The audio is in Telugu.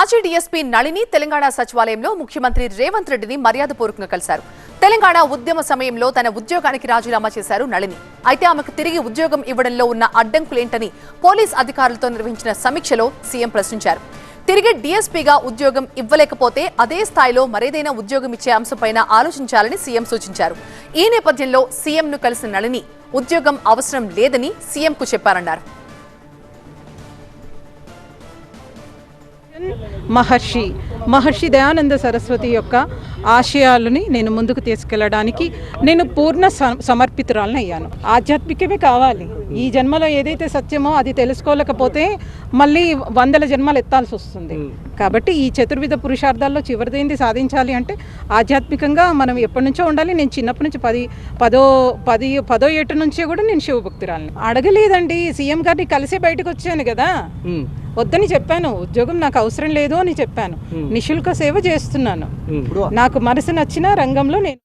మాజీ డీఎస్పీ నళిని తెలంగాణ సచివాలయంలో ముఖ్యమంత్రి రేవంత్ రెడ్డిని మర్యాదపూర్వకంగా కలిశారు. తెలంగాణ ఉద్యమ సమయంలో తన ఉద్యోగానికి రాజీనామా చేశారు నళిని. అయితే ఆమెకు తిరిగి ఉద్యోగం ఇవ్వడంలో ఉన్న అడ్డంకులేంటని పోలీస్ అధికారులతో నిర్వహించిన సమీక్షలో సీఎం ప్రశ్నించారు. తిరిగి డీఎస్పీగా ఉద్యోగం ఇవ్వలేకపోతే అదే స్థాయిలో మరేదైనా ఉద్యోగం ఇచ్చే అంశంపైన ఆలోచించాలని సీఎం సూచించారు. ఈ నేపథ్యంలో సీఎంను కలిసిన నళిని ఉద్యోగం అవసరం లేదని సీఎంకు చెప్పారన్నారు. మహర్షి మహర్షి దయానంద సరస్వతి యొక్క ఆశయాలని నేను ముందుకు తీసుకెళ్ళడానికి నేను పూర్ణ స- సమర్పితురాలను అయ్యాను. ఆధ్యాత్మికమే కావాలి. ఈ జన్మలో ఏదైతే సత్యమో అది తెలుసుకోలేకపోతే మళ్ళీ వందల జన్మలు ఎత్తాల్సి వస్తుంది. కాబట్టి ఈ చతుర్విధ పురుషార్థాల్లో చివరిదేంది సాధించాలి అంటే ఆధ్యాత్మికంగా మనం ఎప్పటి నుంచో ఉండాలి. నేను చిన్నప్పటి నుంచి పది పదో పది పదో ఏట నుంచే కూడా నేను శివభక్తురాలని. అడగలేదండి. సీఎం గారిని కలిసే బయటకు వచ్చాను కదా. వద్దని చెప్పాను. ఉద్యోగం నాకు అవసరం లేదు అని చెప్పాను. నిశుల్క సేవ చేస్తున్నాను. నాకు మనసు నచ్చిన రంగంలో నేను